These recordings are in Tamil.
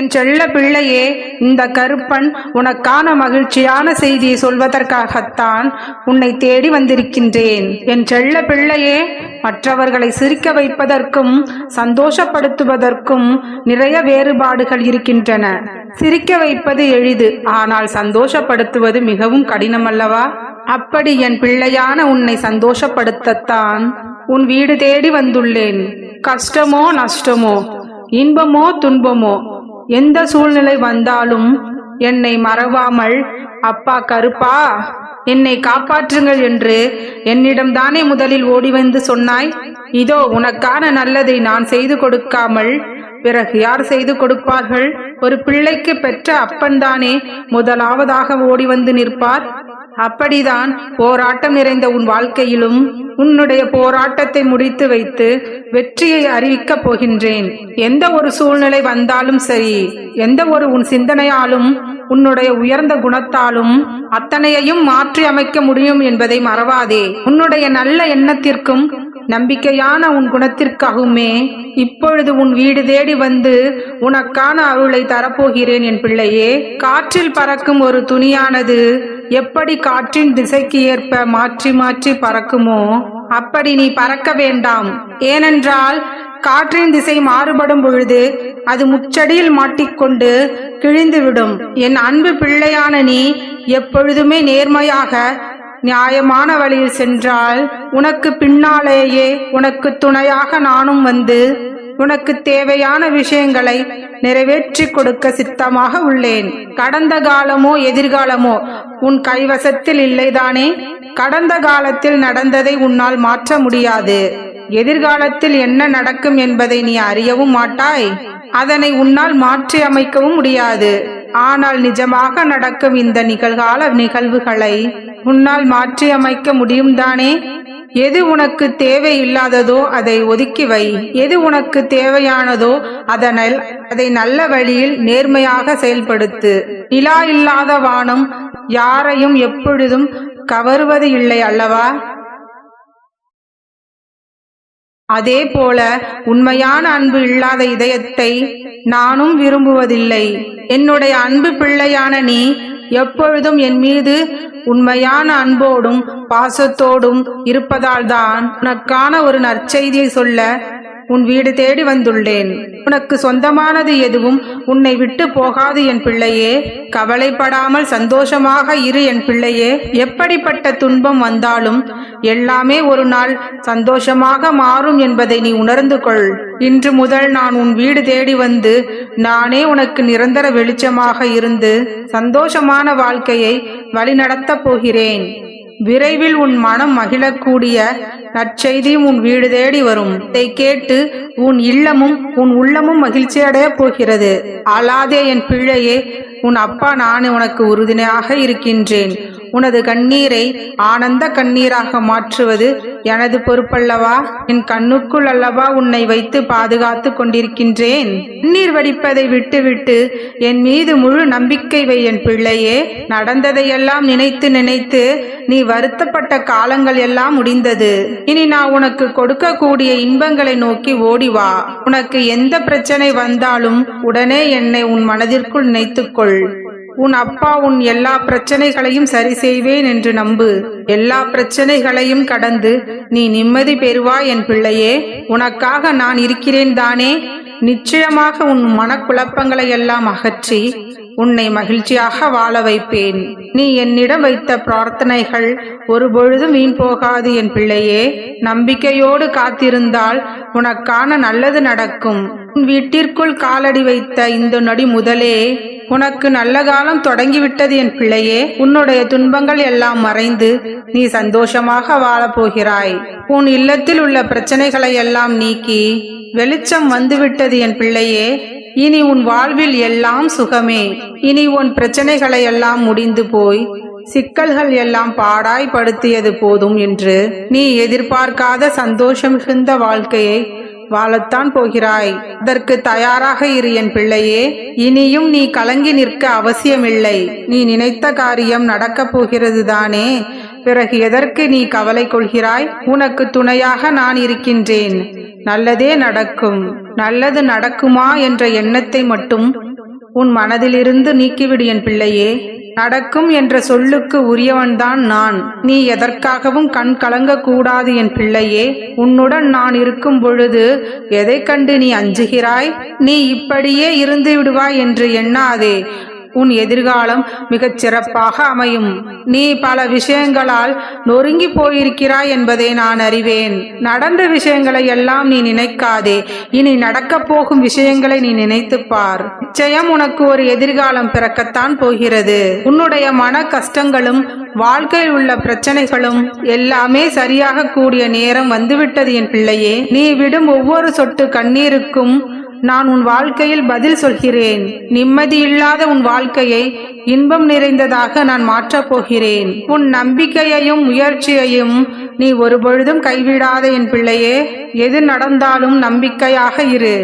என் செல்ல பிள்ளையே இந்த கருப்பன் உனக்கான மகிழ்ச்சியான செய்தியை சொல்வதற்காகத்தான் உன்னை தேடி வந்திருக்கின்றேன். என் செல்ல பிள்ளையே மற்றவர்களை சிரிக்க வைப்பதற்கும் சந்தோஷப்படுத்துவதற்கும் நிறைய வேறுபாடுகள் இருக்கின்றன. சிரிக்க வைப்பது எளிது ஆனால் சந்தோஷப்படுத்துவது மிகவும் கடினமல்லவா? அப்படி என் பிள்ளையான உன்னை சந்தோஷப்படுத்தத்தான் உன் வீடு தேடி வந்துள்ளேன். கஷ்டமோ நஷ்டமோ இன்பமோ துன்பமோ எந்த சூழ்நிலை வந்தாலும் என்னை மறவாமல் அப்பா கருப்பா என்னை காப்பாற்றுங்கள் என்று என்னிடம்தானே முதலில் ஓடி வந்து சொன்னாய்? இதோ உனக்கான நல்லதை நான் செய்து கொடுக்காமல் பிறகு யார் செய்து கொடுப்பார்கள்? ஒரு பிள்ளைக்கு பெற்ற அப்பன்தானே முதலாவதாக ஓடி வந்து நிற்பார்? அப்படிதான் போராட்டம் நிறைந்த உன் வாழ்க்கையிலும் உன்னுடைய போராட்டத்தை முடித்து வைத்து வெற்றியை அறிவிக்கப் போகின்றேன். எந்த ஒரு சூழ்நிலை வந்தாலும் சரி எந்த ஒரு உன் சிந்தனையாலும் உன்னுடைய உயர்ந்த குணத்தாலும் அத்தனையையும் மாற்றி அமைக்க முடியும் என்பதை மறவாதே. உன்னுடைய நல்ல எண்ணத்திற்கும் நம்பிக்கையான உன் குணத்திற்காகவுமே இப்பொழுது உன் வீடு தேடி வந்து உனக்கான அருளை தரப்போகிறேன் என் பிள்ளையே. காற்றில் பறக்கும் ஒரு துணியானது எப்படி காற்றின் திசைக்கு ஏற்ப மாற்றி மாற்றி பறக்குமோ அப்படி நீ பறக்க வேண்டாம். ஏனென்றால் காற்றின் திசை மாறுபடும் பொழுது அது முச்சடியில் மாட்டிக்கொண்டு கிழிந்துவிடும். என் அன்பு பிள்ளையான நீ எப்பொழுதுமே நேர்மையாக நியாயமான வழியில் சென்றால் உனக்கு பின்னாலேயே உனக்கு துணையாக நானும் வந்து உனக்கு தேவையான விஷயங்களை நிறைவேற்றி கொடுக்க சித்தமாக உள்ளேன். கடந்த காலமோ எதிர்காலமோ உன் கைவசத்தில் இல்லைதானே? கடந்த காலத்தில் நடந்ததை உன்னால் மாற்ற முடியாது. எதிர்காலத்தில் என்ன நடக்கும் என்பதை நீ அறியவும் மாட்டாய். அதனை உன்னால் மாற்றி அமைக்கவும் முடியாது. ஆனால் நிஜமாக நடக்கும் இந்த நிகழ்கால நிகழ்வுகளை உன்னால் மாற்றி அமைக்க முடியும் தானே? எது உனக்கு தேவை இல்லாததோ அதை ஒதுக்கி வை. எது உனக்கு தேவையானதோ அதனால் அதை நல்ல வழியில் நேர்மையாக செயல்படுத்து. நிலா இல்லாத வானம் யாரையும் எப்பொழுதும் கவருவது இல்லை அல்லவா? அதே போல உண்மையான அன்பு இல்லாத இதயத்தை நானும் விரும்புவதில்லை. என்னுடைய அன்பு பிள்ளையான நீ எப்பொழுதும் என் மீது உண்மையான அன்போடும் பாசத்தோடும் இருப்பதால்தான் உனக்கான ஒரு நற்செய்தியை சொல்ல உன் வீடு தேடி வந்துள்ளேன். உனக்கு சொந்தமானது எதுவும் உன்னை விட்டு போகாது என் பிள்ளையே. கவலைப்படாமல் சந்தோஷமாக இரு என் பிள்ளையே. எப்படிப்பட்ட துன்பம் வந்தாலும் எல்லாமே ஒரு நாள் சந்தோஷமாக மாறும் என்பதை நீ உணர்ந்து கொள். இன்று முதல் நான் உன் வீடு தேடி வந்து நானே உனக்கு நிரந்தர வெளிச்சமாக இருந்து சந்தோஷமான வாழ்க்கையை வழிநடத்தப் போகிறேன். விரைவில் உன் மனம் மகிழக்கூடிய நற்செய்தியும் உன் வீடு தேடி வரும். இதை கேட்டு உன் இல்லமும் உன் உள்ளமும் மகிழ்ச்சியடைய போகிறது. அழாதே என் பிள்ளையே உன் அப்பா நான் உனக்கு உறுதுணையாக இருக்கின்றேன். உனது கண்ணீரை ஆனந்த கண்ணீராக மாற்றுவது எனது பொறுப்பல்லவா? என் கண்ணுக்குள் அல்லவா உன்னை வைத்து பாதுகாத்து கொண்டிருக்கின்றேன். கண்ணீர் வடிப்பதை விட்டுவிட்டு என் மீது முழு நம்பிக்கை வை என் பிள்ளையே. நடந்ததையெல்லாம் நினைத்து நினைத்து நீ வருத்தப்பட்ட காலங்கள் எல்லாம் முடிந்தது. இனி நான் உனக்கு கொடுக்கக்கூடிய இன்பங்களை நோக்கி ஓடி வா. உனக்கு எந்த பிரச்சனை வந்தாலும் உடனே என்னை உன் மனதிற்குள் நினைத்துக்கொள். உன் அப்பா உன் எல்லா பிரச்சனைகளையும் சரி செய்வேன் என்று நம்பு. எல்லா பிரச்சனைகளையும் கடந்து நீ நிம்மதி பெறுவாய் என் பிள்ளையே. உனக்காக நான் இருக்கிறேன் தானே. நிச்சயமாக உன் மனக்குழப்பங்களை எல்லாம் அகற்றி உன்னை மகிழ்ச்சியாக வாழ வைப்பேன். நீ என்னிடம் வைத்த பிரார்த்தனைகள் ஒருபொழுதும் வீண் போகாது என் பிள்ளையே. நம்பிக்கையோடு காத்திருந்தால் உனக்கான நல்லது நடக்கும். உன் வீட்டிற்குள் காலடி வைத்த இந்த நொடி முதலே உனக்கு நல்ல காலம் தொடங்கிவிட்டது என் பிள்ளையே. உன்னுடைய துன்பங்கள் எல்லாம் மறைந்து நீ சந்தோஷமாக வாழப் போகிறாய் உன் இல்லத்தில் உள்ள பிரச்சனைகளை எல்லாம் நீக்கி வெளிச்சம் வந்துவிட்டது என் பிள்ளையே. இனி உன் வாழ்வில் எல்லாம் சுகமே. இனி உன் பிரச்சனைகளை எல்லாம் முடிந்து போய் சிக்கல்கள் எல்லாம் பாடாய் படுத்தியது போதும் என்று நீ எதிர்பார்க்காத சந்தோஷம் மிகுந்த வாழ்க்கையை வாழத்தான் போகிறாய். அதற்கு தயாராக இரு என் பிள்ளையே. இனியும் நீ கலங்கி நிற்க அவசியமில்லை. நீ நினைத்த காரியம் நடக்கப் போகிறது தானே பிறகு எதற்கு நீ கவலை கொள்கிறாய்? உனக்கு துணையாக நான் இருக்கின்றேன். நல்லதே நடக்கும். நல்லது நடக்குமா என்ற எண்ணத்தை மட்டும் உன் மனதிலிருந்து நீக்கிவிடு என் பிள்ளையே. நடக்கும் என்ற சொல்லுக்கு உரியவன்தான் நான். நீ எதற்காகவும் கண் கலங்கக்கூடாது என் பிள்ளையே. உன்னுடன் நான் இருக்கும் பொழுது எதை கண்டு நீ அஞ்சுகிறாய்? நீ இப்படியே இருந்து விடுவாய் என்று எண்ணாதே. உன் எதிர்காலம் மிகச் சிறப்பாக அமையும். நீ பல விஷயங்களால் நொறுங்கி போயிருக்கிறாய் என்பதை நான் அறிவேன். நடந்த விஷயங்களை எல்லாம் நீ நினைக்காதே. இனி நடக்கப் போகும் விஷயங்களை நீ நினைத்துப் பார். நிச்சயம் உனக்கு ஒரு எதிர்காலம் பிறக்கத்தான் போகிறது. உன்னுடைய மன கஷ்டங்களும் வாழ்க்கையில் உள்ள பிரச்சனைகளும் எல்லாமே சரியாக கூடிய நேரம் வந்துவிட்டது என் பிள்ளையே. நீ விடும் ஒவ்வொரு சொட்டு கண்ணீருக்கும் நான் உன் வாழ்க்கையில் பதில் சொல்கிறேன். நிம்மதியில்லாத உன் வாழ்க்கையை இன்பம் நிறைந்ததாக நான் மாற்றப் போகிறேன். உன் நம்பிக்கையையும் முயற்சியையும் நீ ஒருபொழுதும் கைவிடாத என் பிள்ளையே எது நடந்தாலும் நம்பிக்கையாக இரு.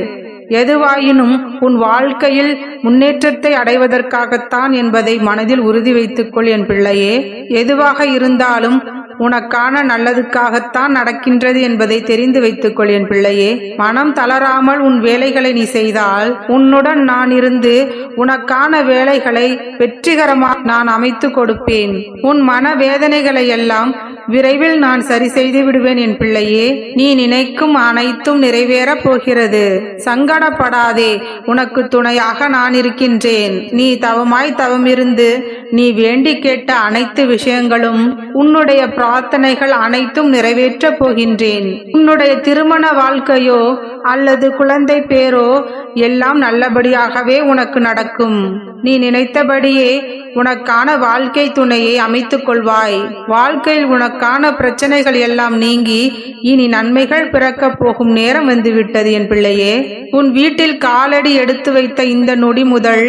எதுவாயினும் உன் வாழ்க்கையில் முன்னேற்றத்தை அடைவதற்காகத்தான் என்பதை மனதில் உறுதி வைத்துக்கொள் என் பிள்ளையே. எதுவாக இருந்தாலும் உனக்கான நல்லதுக்காகத்தான் நடக்கின்றது என்பதை தெரிந்து வைத்துக்கொள் என் பிள்ளையே. மனம் தளராமல் உன் வேலைகளை நீ செய்தால் உன்னுடன் நான் இருந்து உனக்கான வேலைகளை வெற்றிகரமாக நான் அமைத்து கொடுப்பேன். உன் மன வேதனைகளை எல்லாம் விரைவில் நான் சரி செய்து விடுவேன் என் பிள்ளையே. நீ நினைக்கும் அனைத்தும் நிறைவேறப் போகிறது. சங்கடப்படாதே. உனக்கு துணையாக நான் இருக்கின்றேன். நீ தவமாய் தவமிருந்து நீ வேண்டி கேட்ட அனைத்து விஷயங்களும் உன்னுடைய பிரார்த்தனைகள் அனைத்தும் நிறைவேற்றப் போகின்றேன். உன்னுடைய திருமண வாழ்க்கையோ அல்லது குழந்தை பேரோ எல்லாம் நல்லபடியாகவே உனக்கு நடக்கும். நீ நினைத்தபடியே உனக்கான வாழ்க்கை துணையை அமைத்துக் கொள்வாய். வாழ்க்கையில் உனக்கு உனக்கான பிரச்சனைகள் எல்லாம் நீங்கி இனி நன்மைகள் பிறக்கப் போகும் நேரம் வந்துவிட்டது என் பிள்ளையே. உன் வீட்டில் காலடி எடுத்து வைத்த இந்த நொடி முதல்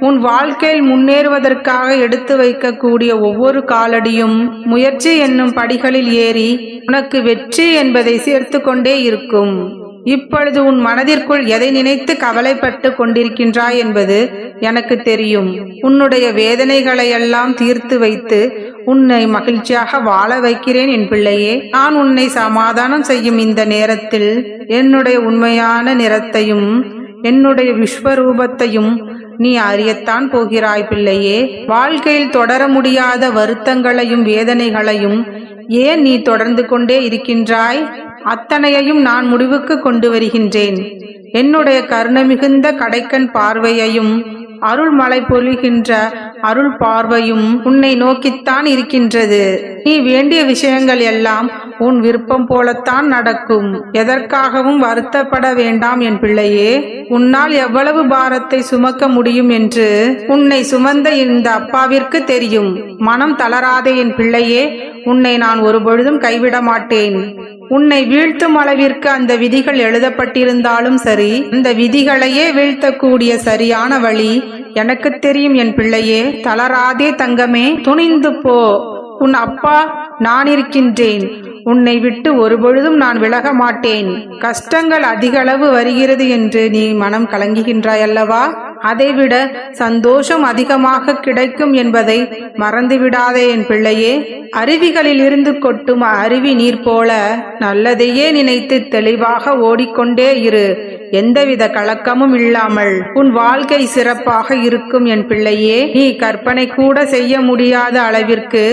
உன் வாழ்க்கையில் முன்னேறுவதற்காக எடுத்து வைக்கக்கூடிய ஒவ்வொரு காலடியும் முயற்சி என்னும் படிகளில் ஏறி உனக்கு வெற்றி என்பதை சேர்த்து கொண்டே இருக்கும். இப்பொழுது உன் மனதிற்குள் எதை நினைத்து கவலைப்பட்டு கொண்டிருக்கின்றாய் என்பது எனக்கு தெரியும். உன்னுடைய வேதனைகளை எல்லாம் தீர்த்து வைத்து உன்னை மகிழ்ச்சியாக வாழ வைக்கிறேன் என் பிள்ளையே. நான் உன்னை சமாதானம் செய்யும் இந்த நேரத்தில் என்னுடைய உண்மையான நிறத்தையும் என்னுடைய விஸ்வரூபத்தையும் நீ அறியத்தான் போகிறாய் பிள்ளையே. வாழ்க்கையில் தொடர முடியாத வருத்தங்களையும் வேதனைகளையும் ஏன் நீ தொடர்ந்து கொண்டே இருக்கின்றாய்? அத்தனையையும் நான் முடிவுக்கு கொண்டு வருகின்றேன். என்னுடைய கருணமிகுந்த கடைக்கண் பார்வையையும் அருள்மலை பொழிகின்ற அருள் பார்வையும் உன்னை நோக்கித்தான் இருக்கின்றது. நீ வேண்டிய விஷயங்கள் எல்லாம் உன் விருப்பம் போலத்தான் நடக்கும். எதற்காகவும் வருத்தப்பட வேண்டாம் என் பிள்ளையே. உன்னால் எவ்வளவு பாரத்தை சுமக்க முடியும் என்று உன்னை சுமந்த இந்த அப்பாவிற்கு தெரியும். மனம் தளராதே என் பிள்ளையே உன்னை நான் ஒருபொழுதும் கைவிட மாட்டேன். உன்னை வீழ்த்தும் அளவிற்கு அந்த விதிகள் எழுதப்பட்டிருந்தாலும் சரி அந்த விதிகளையே வீழ்த்தக்கூடிய சரியான வழி எனக்கு தெரியும் என் பிள்ளையே தளராதே தங்கமே துணிந்து போ. உன் அப்பா நான் இருக்கின்றேன் உன்னை விட்டு ஒருபொழுதும் நான் விலக மாட்டேன். கஷ்டங்கள் அதிகளவு வருகிறது என்று நீ மனம் கலங்குகின்றாய் அல்லவா அதைவிட சந்தோஷம் அதிகமாக கிடைக்கும் என்பதை மறந்துவிடாதே என் பிள்ளையே. அருவிகளில் இருந்து கொட்டும் அருவி நீர் போல நல்லதையே நினைத்து தெளிவாக ஓடிக்கொண்டே இரு. எந்தவித கலக்கமும் இல்லாமல் உன் வாழ்க்கை சிறப்பாக இருக்கும் என் பிள்ளையே. நீ கற்பனை கூட செய்ய முடியாத அளவிற்கு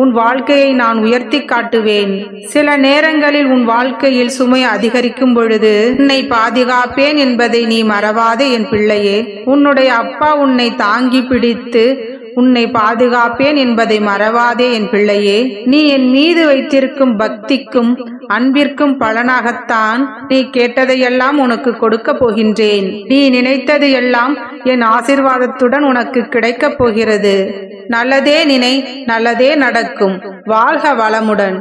உன் வாழ்க்கையை நான் உயர்த்தி காட்டுவேன். சில நேரங்களில் உன் வாழ்க்கையில் சுமை அதிகரிக்கும் பொழுது உன்னை பாதுகாப்பேன் என்பதை நீ மறவாதே என் பிள்ளையே. உன்னுடைய அப்பா உன்னை தாங்கி பிடித்து உன்னை பாதுகாப்பேன் என்பதை மறவாதே என் பிள்ளையே. நீ என் மீது வைத்திருக்கும் பக்திக்கும் அன்பிற்கும் பலனாகத்தான் நீ கேட்டதையெல்லாம் உனக்கு கொடுக்க போகின்றேன். நீ நினைத்தது எல்லாம் என் ஆசிர்வாதத்துடன் உனக்கு கிடைக்கப் போகிறது. நல்லதே நினை நல்லதே நடக்கும். வாழ்க வளமுடன்.